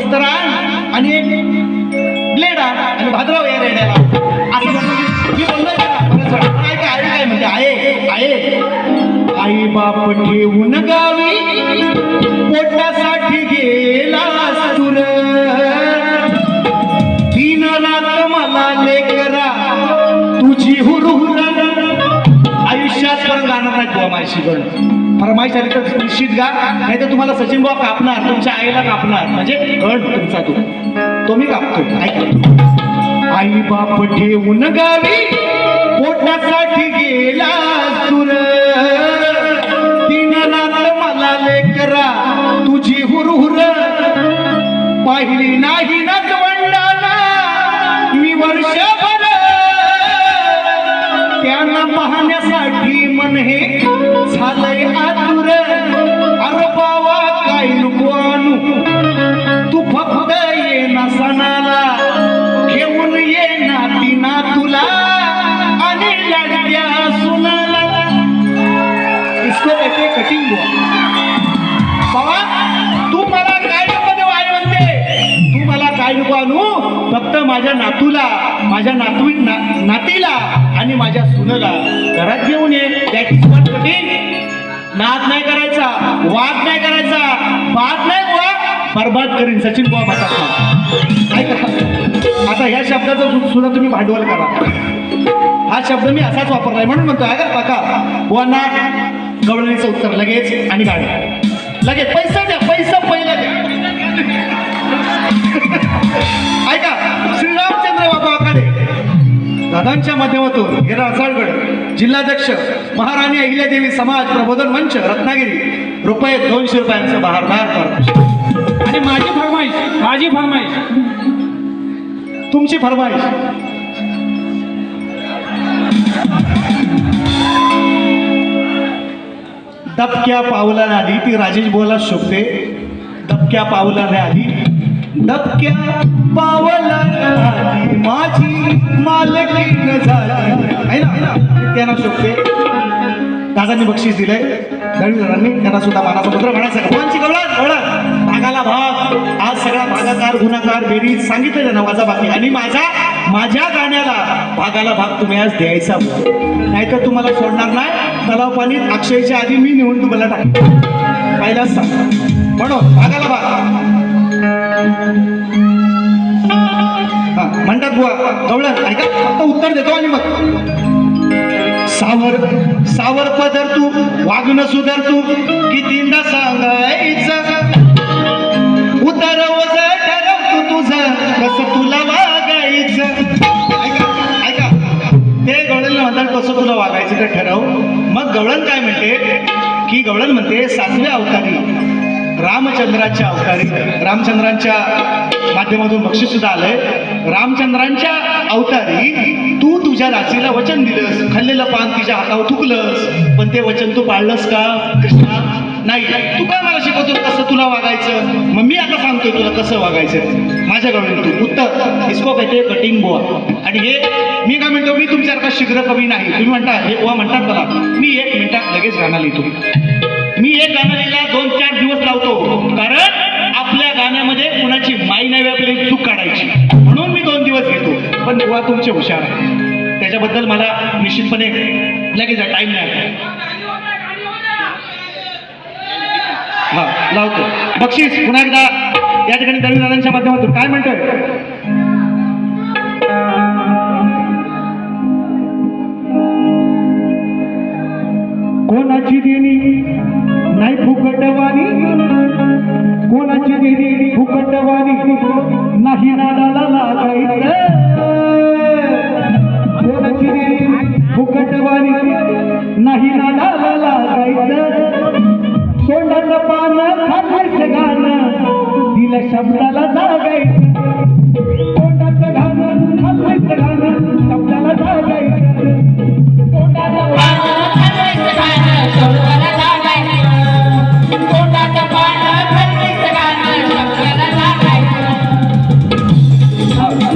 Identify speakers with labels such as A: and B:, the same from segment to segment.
A: वस्त्र आणि एक ब्लेड आण आणि भाद्राव या रेड्याला. असं म्हणजे मी बोललोय काय काय आई काय म्हणते आहे आहे. आई बाप ठेवून गावी पोटासाठी गेला तुर दिन रात मला लेकरा तुझी हुरहुर आयुष्यात पण गाणार नाही तुला माझी गण फरमाईश आली तर निश्चित गा नाही तर तुम्हाला सचिन भाऊ कापणार तुमच्या आईला कापणार. म्हणजे गण तुमचा तो. तो मी कापतो. ऐका. आई बाप ठेवून गावी पोटासाठी गेला तुर माझ्या नातूला माझ्या नातू ना, नातीला आणि माझ्या सुनला. घरात घेऊन ये. त्याची नाद नाही करायचा वाद नाही करायचा वाद नाही बुवा. बरबाद करीन सचिन बुवा म्हणतात ऐका आता ह्या शब्दाचं सुद्धा तुम्ही भांडवल करा. हा शब्द मी असाच वापरलाय म्हणून म्हणतो अगर काका? बुवांना गवळणीचं उत्तर लगेच आणि गाडी. लगेच पैसा द्या पैसा दादांच्या माध्यमातून हे रासाळगड जिल्हाध्यक्ष महाराणी अहिल्यादेवी समाज प्रबोधन मंच रत्नागिरी. रुपये दोनशे रुपयांचं बहारदार पारितोषिक.
B: आणि माझी फरमाईश माझी फरमाईश.
A: तुमची फरमाईश. दबक्या पावलाने आली ती राजेश बोला शोभते. दबक्या पावलाने आली दबक्या पावलाने आली माझी मालकीन झाली. ना? त्यांना शोभते. दादांनी बक्षीस दिलंय. दळवीरांनी त्यांना सुद्धा मानाचा पत्र म्हणायचं भगवानची गवळण गवळण. भागाला भाग. आज सगळा भागाकार गुणाकार बेरीज सांगितलं त्यांना माझा बाकी आणि माझा माझ्या गाण्याला भागाला भाग तुम्ही आज द्यायचा. नाहीतर तुम्हाला सोडणार नाही. तलाव पाणीत अक्षयच्या आधी मी नेऊन तुम्हाला टाकेन. पाहिलं सांग. म्हणून भागाला भाग. म्हणतात बुवा गवळण. ऐका फक्त उत्तर देतो आणि मग. सावर सावर पदर तू वागणं सुधर तू कितींदा सांगायचं? उतर वज ठरव तू तुझं कसं तुला वागायचं? ऐका ऐका. ते गवळण म्हणतात कसं तुला वागायचं ते ठरव. मग गवळण काय म्हणते? की गवळण म्हणते सातव्या अवतारी. रामचंद्राच्या अवतारी. रामचंद्रांच्या माध्यमातून बक्षीस सुद्धा आलंय. रामचंद्रांच्या अवतारी तू तुझ्या राशीला वचन दिलंस खाल्लेलं पान तिच्या हातावर थुकलंस पण ते वचन तू पाळलंस का? कृष्णा नाही. तू काय मला शिकवतो कसं तुला वागायचं? मग मी आता सांगतोय तुला कसं वागायचं. माझ्याकडून तू उत्तर इसको कहते कटिंग बोआ. आणि हे मी काय म्हणतो मी तुमच्यासारखा शीघ्र कवी नाही. तुम्ही म्हणता हे बोवा म्हणतात मला मी एक मिनिटात लगेच गाणं लिहितो. मी एक गाणं लिहिला दोन चार दिवस लावतो. कारण आपल्या गाण्यामध्ये कुणाची माई नाही आपली चूक काढायची. तेव्हा तुमचे हुशार आहे. त्याच्याबद्दल मला निश्चितपणे लगेच टाईम नाही. हा लावतो. बक्षीस पुन्हा एकदा या ठिकाणी दळवीदारांच्या माध्यमातून. काय म्हणतोय? कोणाची देणी नाही फुकटवाणी कोणाची देणी फुकटवाणी नाही नादाला लागायचं. नाही नादाला लागायचं तोंडाचं पान खाल्लंच गाणं दिलं शब्दाला जागायचं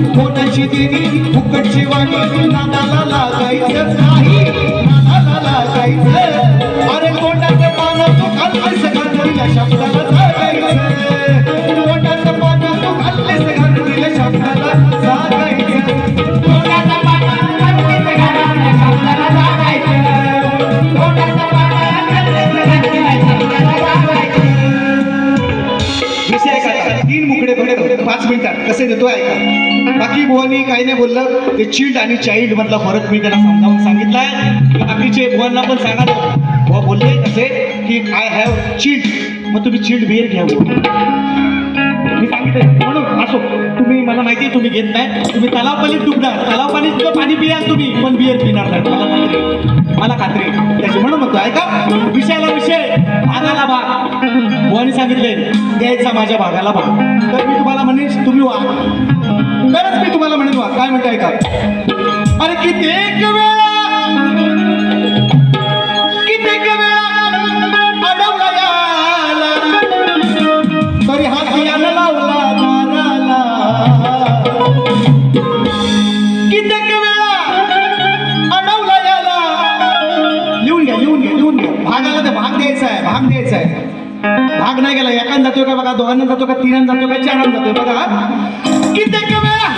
A: कोणाची देवी फुकटची वाणी नानाला लागायचं नाही. नानाला लागायचं. अरे कोणाचं पानं तू काल पैसे गाणं या शब्दाला लागायचं पाच मिनिटात. कसे देतो ऐका. बाकी भुवानी काही नाही बोललं. ते चिल्ड आणि चाइल्ड मधला फरक मी त्यांना समजावून सांगितलाय. बाकीचे भुवांना पण सांगा बुवा बोलले कसे की आय हॅव चिल्ड मग तुम्ही चिल्ड बिअर घ्या मी सांगितलं म्हणून असो. तुम्ही मला माहिती तुम्ही घेत नाही. तुम्ही तलाव पाणी डुबणार. तलाव पाणीत पाणी पियाल तुम्ही पण बिअर पिणार नाही. मला खात्री मला खात्री त्याची म्हणून म्हणतो ऐका. विषयाला विषय. बुवानी सांगितले द्यायचा माझ्या भागाला भाग. तर मी तुम्हाला म्हणेन तुम्ही वा तरच मी तुम्हाला म्हणेन वा काय म्हणताय का? अरे कित्येक वेळ राग नाही गेला. एकान जातोय का बघा दोघांना जातो का तिघांना जातो का चारांना जातोय बघा. कित्येक वेळा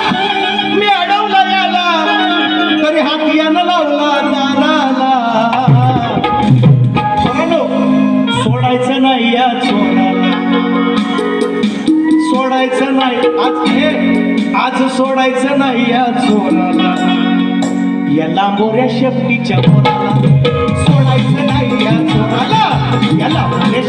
A: मी अडवला याला तरी हा यानं लावला दाराला. सोडायचं नाही या चोराला सोडायचं नाही. आज हे आज सोडायचं नाही या चोराला या लांबोऱ्या शेपटीच्या मोराला. सोडायचं नाही या चोराला याला लांबोऱ्या